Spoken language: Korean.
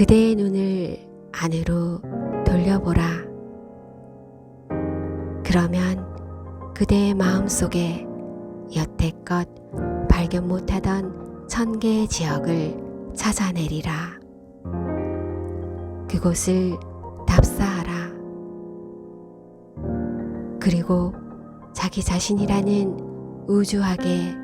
그대의 눈을 안으로 돌려보라. 그러면 그대의 마음 속에 여태껏 발견 못하던 천 개의 지역을 찾아내리라. 그곳을 답사하라. 그리고 자기 자신이라는 우주학의